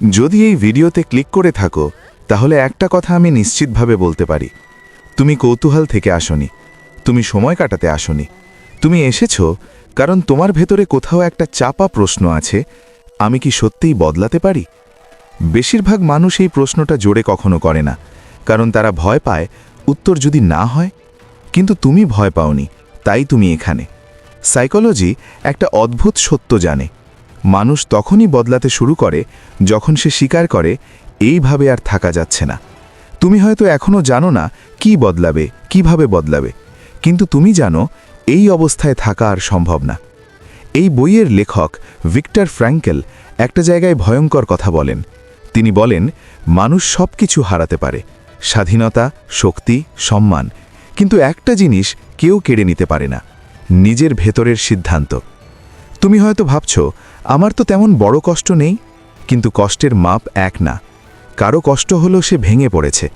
যদি এই ভিডিওতে ক্লিক করে থাকো, তাহলে একটা কথা আমি নিশ্চিতভাবে বলতে পারি। তুমি কৌতূহল থেকে আসনি। তুমি সময় কাটাতে আসনি। তুমি এসেছ কারণ তোমার ভেতরে কোথাও একটা চাপা প্রশ্ন আছে, আমি কি সত্যিই বদলাতে পারি? বেশিরভাগ মানুষ এই প্রশ্নটা জোরে কখনো করে না, কারণ তারা ভয় পায় উত্তর যদি না হয়। কিন্তু তুমি ভয় পাওনি, তাই তুমি এখানে। সাইকোলজি একটা অদ্ভুত সত্য জানে মানুষ তখনই বদলাতে শুরু করে যখন সে স্বীকার করে, এইভাবে আর থাকা যাচ্ছে না। তুমি হয়তো এখনও জানো না কি বদলাবে, কীভাবে বদলাবে, কিন্তু তুমি জানো এই অবস্থায় থাকা আর সম্ভব না। এই বইয়ের লেখক ভিক্টর ফ্র্যাঙ্কেল একটা জায়গায় ভয়ঙ্কর কথা বলেন। তিনি বলেন, মানুষ সব কিছু হারাতে পারে, স্বাধীনতা, শক্তি, সম্মান, কিন্তু একটা জিনিস কেউ কেড়ে নিতে পারে না, নিজের ভেতরের সিদ্ধান্ত। তুমি হয়তো ভাবছ আমার তো তেমন বড় কষ্ট নেই, কিন্তু কষ্টের মাপ এক না। কারও কষ্ট হলো সে ভেঙে পড়েছে,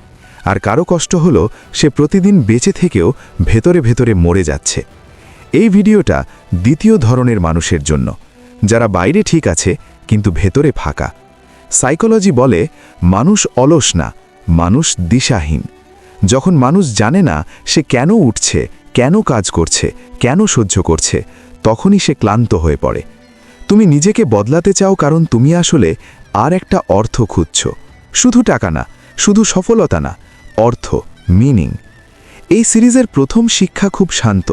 আর কারও কষ্ট হলো সে প্রতিদিন বেঁচে থেকেও ভেতরে ভেতরে মরে যাচ্ছে। এই ভিডিওটা দ্বিতীয় ধরনের মানুষের জন্য, যারা বাইরে ঠিক আছে, কিন্তু ভেতরে ফাঁকা। সাইকোলজি বলে, মানুষ অলস না, মানুষ দিশাহীন। যখন মানুষ জানে না সে কেন উঠছে, কেন কাজ করছে, কেন সহ্য করছে, তখনই সে ক্লান্ত হয়ে পড়ে। তুমি নিজেকে বদলাতে চাও কারণ তুমি আসলে আর একটা অর্থ খুঁজছ। শুধু টাকা না, শুধু সফলতা না, অর্থ মিনিং এই সিরিজের প্রথম শিক্ষা খুব শান্ত।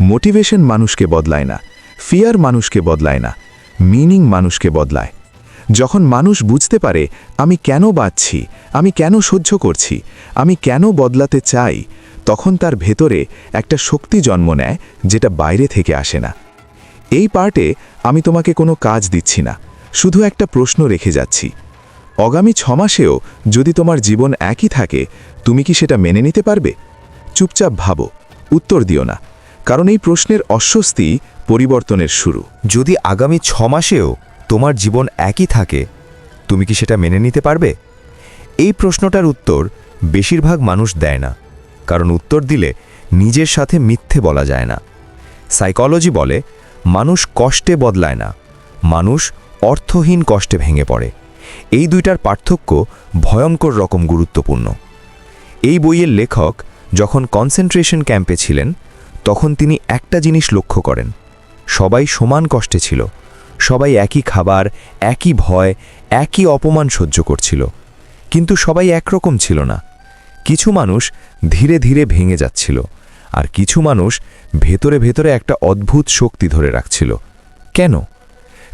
মোটিভেশন মানুষকে বদলায় না ফিয়ার মানুষকে বদলায় না মিনিং মানুষকে বদলায়। যখন মানুষ বুঝতে পারে, আমি কেন বাঁচছি, আমি কেন সহ্য করছি, আমি কেন বদলাতে চাই, তখন তার ভেতরে একটা শক্তি জন্ম নেয় যেটা বাইরে থেকে আসে না। এই পার্টে আমি তোমাকে কোনো কাজ দিচ্ছি না, শুধু একটা প্রশ্ন রেখে যাচ্ছি। আগামী ছমাসেও যদি তোমার জীবন একই থাকে, তুমি কি সেটা মেনে নিতে পারবে? চুপচাপ ভাবো, উত্তর দিও না, কারণ এই প্রশ্নের অস্বস্তি পরিবর্তনের শুরু। যদি আগামী ছ মাসেও তোমার জীবন একই থাকে, তুমি কি সেটা মেনে নিতে পারবে? এই প্রশ্নটার উত্তর বেশিরভাগ মানুষ দেয় না, কারণ উত্তর দিলে নিজের সাথে মিথ্যে বলা যায় না। সাইকোলজি বলে মানুষ কষ্টে বদলায় না, মানুষ অর্থহীন কষ্টে ভেঙে পড়ে। এই দুইটার পার্থক্য ভয়ঙ্কর রকম গুরুত্বপূর্ণ। এই বইয়ের লেখক যখন কনসেন্ট্রেশন ক্যাম্পে ছিলেন, তখন তিনি একটা জিনিস লক্ষ্য করেন। সবাই সমান কষ্টে ছিল, সবাই একই খাবার, একই ভয়, একই অপমান সহ্য করছিল। কিন্তু সবাই একরকম ছিল না। কিছু মানুষ ধীরে ধীরে ভেঙে যাচ্ছিল। আর কিছু মানুষ ভেতরে ভেতরে একটা অদ্ভুত শক্তি ধরে রাখছিল। কেন?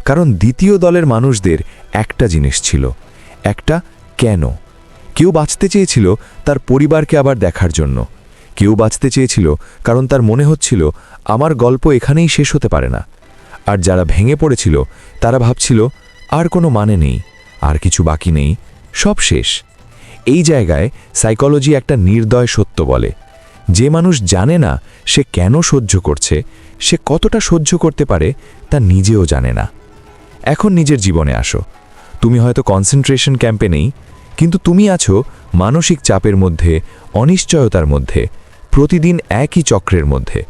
কারণ দ্বিতীয় দলের মানুষদের একটা জিনিস ছিল, একটা কেন। কেউ বাঁচতে চেয়েছিল তার পরিবারকে আবার দেখার জন্য। কেউ বাঁচতে চেয়েছিল কারণ তার মনে হচ্ছিল, আমার গল্প এখানেই শেষ হতে পারে না। আর যারা ভেঙে পড়েছিল, তারা ভাবছিল, আর কোনো মানে নেই, আর কিছু বাকি নেই, সব শেষ। এই জায়গায় সাইকোলজি একটা নির্দয় সত্য বলে। যে মানুষ জানে না সে কেন সহ্য করছে, সে কতটা সহ্য করতে পারে তা নিজেও জানে না। এখন নিজের জীবনে আসো। তুমি হয়তো কনসেন্ট্রেশন ক্যাম্পে নেই, কিন্তু তুমি আছো মানসিক চাপের মধ্যে, অনিশ্চয়তার মধ্যে, প্রতিদিন একই চক্রের মধ্যে।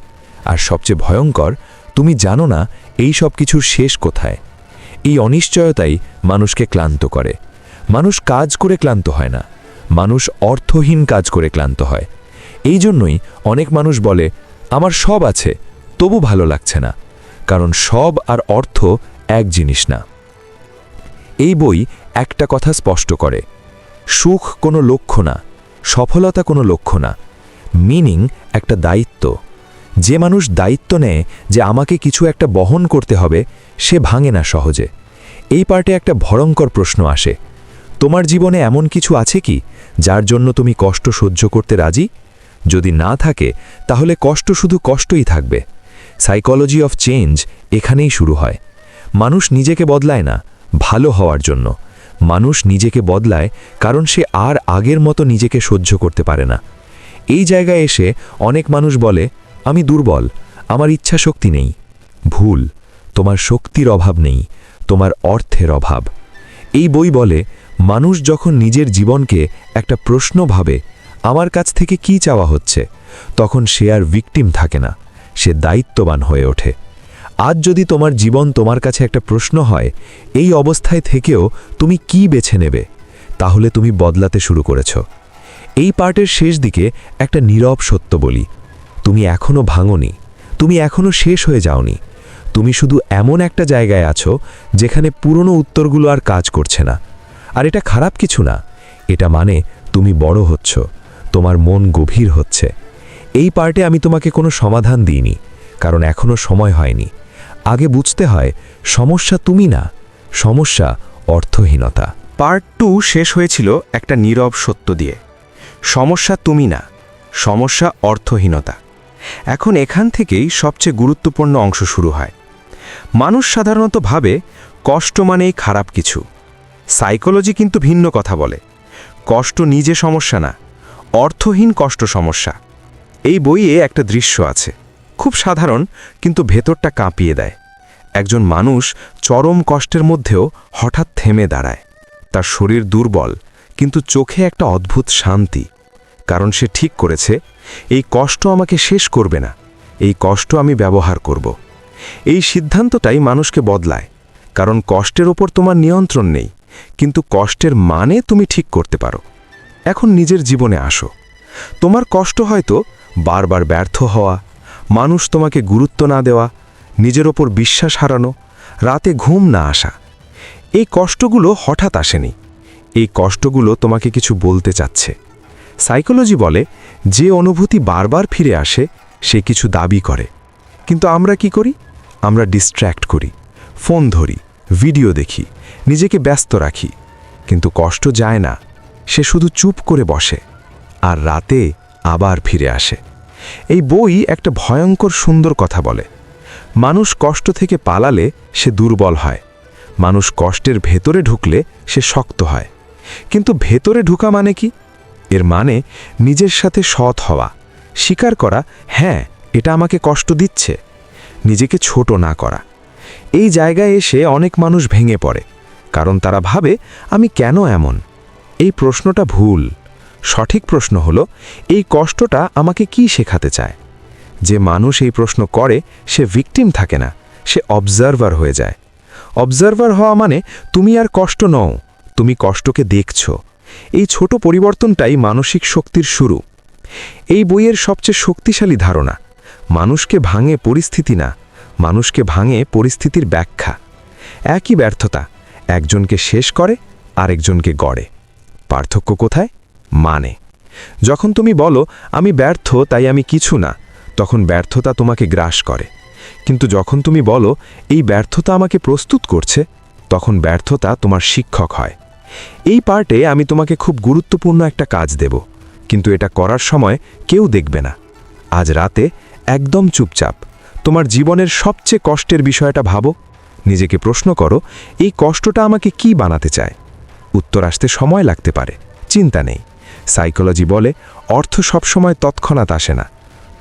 আর সবচেয়ে ভয়ঙ্কর, তুমি জানো না এই সব কিছুর শেষ কোথায়। এই অনিশ্চয়তাই মানুষকে ক্লান্ত করে। মানুষ কাজ করে ক্লান্ত হয় না। মানুষ অর্থহীন কাজ করে ক্লান্ত হয়। এই জন্যই অনেক মানুষ বলে, আমার সব আছে, তবু ভালো লাগছে না, কারণ সব আর অর্থ এক জিনিস না। এই বই একটা কথা স্পষ্ট করে, সুখ কোনো লক্ষ্য না, সফলতা কোনো লক্ষ্য না, মিনিং একটা দায়িত্ব। যে মানুষ দায়িত্ব নেয় যে আমাকে কিছু একটা বহন করতে হবে, সে ভাঙে না সহজে। এই পার্টে একটা ভয়ঙ্কর প্রশ্ন আসে, তোমার জীবনে এমন কিছু আছে কি, যার জন্য তুমি কষ্ট সহ্য করতে রাজি? যদি না থাকে, তাহলে কষ্ট শুধু কষ্টই থাকবে। সাইকোলজি অফ চেঞ্জ এখানেই শুরু হয়। মানুষ নিজেকে বদলায় না, ভালো হওয়ার জন্য। মানুষ নিজেকে বদলায় কারণ সে আর আগের মতো নিজেকে সহ্য করতে পারে না। এই জায়গায় এসে অনেক মানুষ বলে, আমি দুর্বল, আমার ইচ্ছা শক্তি নেই। ভুল, তোমার শক্তির অভাব নেই, তোমার অর্থের অভাব। এই বই বলে, মানুষ যখন নিজের জীবনকে একটা প্রশ্ন ভাবে আমার কাছ থেকে কি চাওয়া হচ্ছে? তখন সে আর ভিকটিম থাকে না। সে দায়িত্ববান হয়ে ওঠে। আজ যদি তোমার জীবন তোমার কাছে একটা প্রশ্ন হয়, এই অবস্থায় থেকেও তুমি কি বেছে নেবে? তাহলে তুমি বদলাতে শুরু করেছ। এই পার্টের শেষ দিকে একটা নীরব সত্য বলি। তুমি এখনও ভাঙনি। তুমি এখনও শেষ হয়ে যাওনি। তুমি শুধু এমন একটা জায়গায় আছো, যেখানে পুরনো উত্তরগুলো আর কাজ করছে না। আর এটা খারাপ কিছু না। এটা মানে তুমি বড় হচ্ছ। তোমার মন গভীর হচ্ছে। এই পার্টে আমি তোমাকে কোনো সমাধান দিইনি, কারণ এখনও সময় হয়নি। আগে বুঝতে হয়, সমস্যা তুমি না, সমস্যা অর্থহীনতা। পার্ট টু শেষ হয়েছিল একটা নীরব সত্য দিয়ে। সমস্যা তুমি না, সমস্যা অর্থহীনতা। এখন এখান থেকেই সবচেয়ে গুরুত্বপূর্ণ অংশ শুরু হয়। মানুষ সাধারণত ভাবে, কষ্ট মানেই খারাপ কিছু। সাইকোলজি কিন্তু ভিন্ন কথা বলে। কষ্ট নিজে সমস্যা না অর্থহীন কষ্ট সমস্যা। এই বইয়ে একটা দৃশ্য আছে। খুব সাধারণ, কিন্তু ভেতরটা কাঁপিয়ে দেয়। একজন মানুষ চরম কষ্টের মধ্যেও হঠাৎ থেমে দাঁড়ায়। তার শরীর দুর্বল, কিন্তু চোখে একটা অদ্ভুত শান্তি। কারণ সে ঠিক করেছে, এই কষ্ট আমাকে শেষ করবে না। এই কষ্ট আমি ব্যবহার করব। এই সিদ্ধান্তটাই মানুষকে বদলায়। কারণ কষ্টের ওপর তোমার নিয়ন্ত্রণ নেই, কিন্তু কষ্টের মানে তুমি ঠিক করতে পারো। এখন নিজের জীবনে আসো। তোমার কষ্ট হয়তো বারবার ব্যর্থ হওয়া, মানুষ তোমাকে গুরুত্ব না দেওয়া, নিজের ওপর বিশ্বাস হারানো, রাতে ঘুম না আসা। এই কষ্টগুলো হঠাৎ আসেনি। এই কষ্টগুলো তোমাকে কিছু বলতে চাচ্ছে। সাইকোলজি বলে, যে অনুভূতি বারবার ফিরে আসে, সে কিছু দাবি করে। কিন্তু আমরা কি করি? আমরা ডিস্ট্র্যাক্ট করি ফোন ধরি ভিডিও দেখি, নিজেকে ব্যস্ত রাখি। কিন্তু কষ্ট যায় না। সে শুধু চুপ করে বসে, আর রাতে আবার ফিরে আসে। এই বই একটা ভয়ঙ্কর সুন্দর কথা বলে। মানুষ কষ্ট থেকে পালালে সে দুর্বল হয়। মানুষ কষ্টের ভেতরে ঢুকলে সে শক্ত হয়। কিন্তু ভেতরে ঢুকা মানে কি? এর মানে নিজের সাথে সৎ হওয়া, স্বীকার করা হ্যাঁ এটা আমাকে কষ্ট দিচ্ছে। নিজেকে ছোট না করা। এই জায়গায় এসে অনেক মানুষ ভেঙে পড়ে, কারণ তারা ভাবে, আমি কেন এমন? এই প্রশ্নটা ভুল। সঠিক প্রশ্ন হলো, এই কষ্টটা আমাকে কি শেখাতে চায়? যে মানুষ এই প্রশ্ন করে, সে ভিকটিম থাকে না, সে অবজারভার হয়ে যায়। অবজারভার হওয়া মানে তুমি আর কষ্ট নও, তুমি কষ্টকে দেখছ। এই ছোট পরিবর্তনটাই মানসিক শক্তির শুরু। এই বইয়ের সবচেয়ে শক্তিশালী ধারণা, মানুষকে ভাঙে পরিস্থিতি না, মানুষকে ভাঙে পরিস্থিতির ব্যাখ্যা। একই ব্যর্থতা, একজনকে শেষ করে, আরেকজনকে গড়ে। পার্থক্য কোথায়? মানে। যখন তুমি বলো, আমি ব্যর্থ, তাই আমি কিছু না, তখন ব্যর্থতা তোমাকে গ্রাস করে। কিন্তু যখন তুমি বলো, এই ব্যর্থতা আমাকে প্রস্তুত করছে, তখন ব্যর্থতা তোমার শিক্ষক হয়। এই পার্টে আমি তোমাকে খুব গুরুত্বপূর্ণ একটা কাজ দেব, কিন্তু এটা করার সময় কেউ দেখবে না। আজ রাতে একদম চুপচাপ, তোমার জীবনের সবচেয়ে কষ্টের বিষয়টা ভাবো। নিজেকে প্রশ্ন করো, এই কষ্টটা আমাকে কি বানাতে চায়? উত্তর আসতে সময় লাগতে পারে, চিন্তা নেই। সাইকোলজি বলে, অর্থ সবসময় তৎক্ষণাৎ আসে না,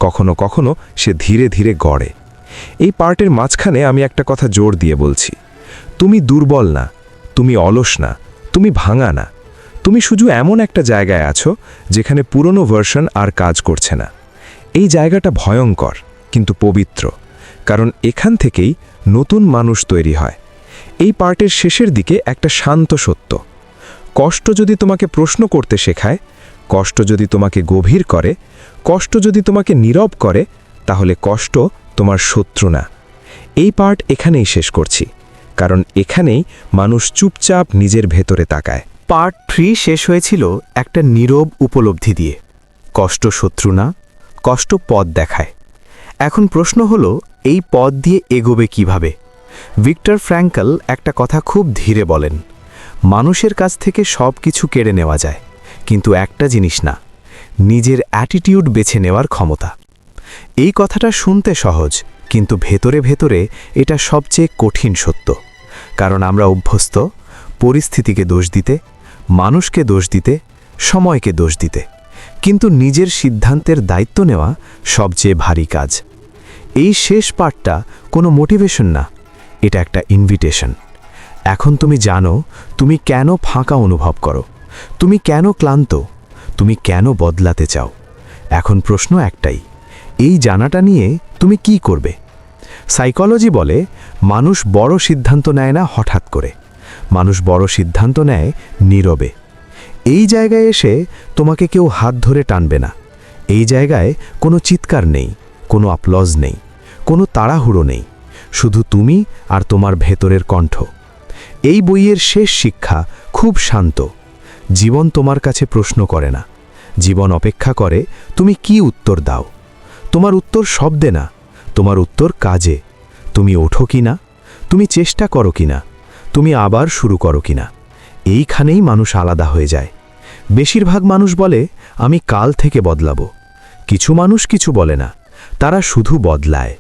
কখনো কখনো সে ধীরে ধীরে গড়ে। এই পার্টের মাঝখানে আমি একটা কথা জোর দিয়ে বলছি। তুমি দুর্বল না, তুমি অলস না, তুমি ভাঙা না, তুমি শুধু এমন একটা জায়গায় আছো যেখানে পুরনো ভার্সন আর কাজ করছে না। এই জায়গাটা ভয়ঙ্কর, কিন্তু পবিত্র, কারণ এখান থেকেই নতুন মানুষ তৈরি হয়। এই পার্টের শেষের দিকে একটা শান্ত সত্য কষ্ট যদি তোমাকে প্রশ্ন করতে শেখায়, কষ্ট যদি তোমাকে গভীর করে, কষ্ট যদি তোমাকে নীরব করে, তাহলে কষ্ট তোমার শত্রু না। এই পার্ট এখানেই শেষ করছি, কারণ এখানেই মানুষ চুপচাপ নিজের ভেতরে তাকায়। পার্ট থ্রি শেষ হয়েছিল একটা নীরব উপলব্ধি দিয়ে। কষ্ট শত্রু না, কষ্ট পথ দেখায়। এখন প্রশ্ন হলো, এই পথ দিয়ে এগোবে কীভাবে? ভিক্টর ফ্র্যাঙ্কল একটা কথা খুব ধীরে বলেন। মানুষের কাছ থেকে সব কিছু কেড়ে নেওয়া যায়, কিন্তু একটা জিনিস না, নিজের অ্যাটিটিউড বেছে নেওয়ার ক্ষমতা। এই কথাটা শুনতে সহজ, কিন্তু ভেতরে ভেতরে এটা সবচেয়ে কঠিন সত্য। কারণ আমরা অভ্যস্ত, পরিস্থিতিকে দোষ দিতে, মানুষকে দোষ দিতে, সময়কে দোষ দিতে। কিন্তু নিজের সিদ্ধান্তের দায়িত্ব নেওয়া সবচেয়ে ভারী কাজ। এই শেষ পার্টটা কোনো মোটিভেশন না, এটা একটা ইনভিটেশন এখন তুমি জানো, তুমি কেন ফাঁকা অনুভব করো? তুমি কেন ক্লান্ত? তুমি কেন বদলাতে চাও? এখন প্রশ্ন একটাই, এই জানাটা নিয়ে তুমি কি করবে? সাইকোলজি বলে, মানুষ বড় সিদ্ধান্ত নেয় না হঠাৎ করে। মানুষ বড় সিদ্ধান্ত নেয় নীরবে। এই জায়গায় এসে তোমাকে কেউ হাত ধরে টানবে না। এই জায়গায় কোনো চিৎকার নেই, কোনো আপলজ নেই, কোনো তাড়াহুড়ো নেই। শুধু তুমি আর তোমার ভেতরের কণ্ঠ। এই বইয়ের শেষ শিক্ষা খুব শান্ত। জীবন তোমার কাছে প্রশ্ন করে না। জীবন অপেক্ষা করে, তুমি কি উত্তর দাও? তোমার উত্তর শব্দে না, তোমার উত্তর কাজে। তুমি ওঠো কি না? তুমি চেষ্টা করো কি না? তুমি আবার শুরু করো কি না? এইখানেই মানুষ আলাদা হয়ে যায়। বেশিরভাগ মানুষ বলে, আমি কাল থেকে বদলাবো। কিছু মানুষ কিছু বলে না, তারা শুধু বদলায়।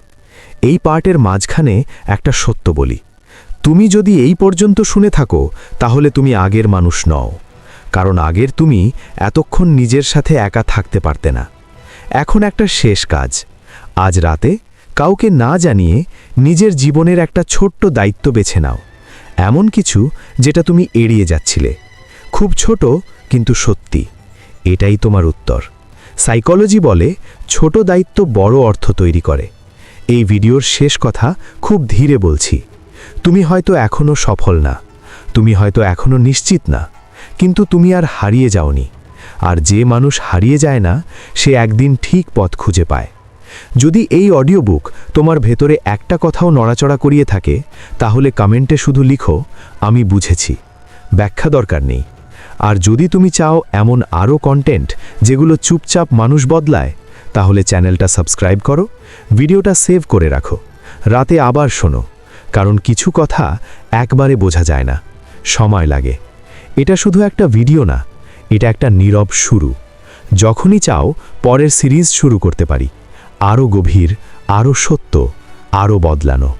এই পার্টের মাঝখানে একটা সত্য বলি। তুমি যদি এই পর্যন্ত শুনে থাকো, তাহলে তুমি আগের মানুষ নও। কারণ আগের তুমি এতক্ষণ নিজের সাথে একা থাকতে পারতে না। এখন একটা শেষ কাজ। আজ রাতে কাউকে না জানিয়ে নিজের জীবনের একটা ছোট্ট দায়িত্ব বেছে নাও। এমন কিছু যেটা তুমি এড়িয়ে যাচ্ছিলে। খুব ছোট, কিন্তু সত্যি। এটাই তোমার উত্তর। সাইকোলজি বলে, ছোট দায়িত্ব বড় অর্থ তৈরি করে। এই ভিডিওর শেষ কথা খুব ধীরে বলছি। তুমি হয়তো এখনও সফল না, তুমি হয়তো এখনও নিশ্চিত না, কিন্তু তুমি আর হারিয়ে যাওনি। আর যে মানুষ হারিয়ে যায় না, সে একদিন ঠিক পথ খুঁজে পায়। যদি এই অডিও বুক তোমার ভেতরে একটা কথাও নড়াচড়া করিয়ে থাকে, তাহলে কমেন্টে শুধু লিখো, আমি বুঝেছি। ব্যাখ্যা দরকার নেই। আর যদি তুমি চাও এমন আরও কন্টেন্ট যেগুলো চুপচাপ মানুষ বদলায়, তাহলে চ্যানেলটা সাবস্ক্রাইব করো, ভিডিওটা সেভ করে রাখো। রাতে আবার শোনো। কারণ কিছু কথা একবারে বোঝা যায় না। সময় লাগে। এটা শুধু একটা ভিডিও না, এটা একটা নীরব শুরু। যখনই চাও, পরের সিরিজ শুরু করতে পারি। আরও গভীর আরও সত্য আরও বদলানো।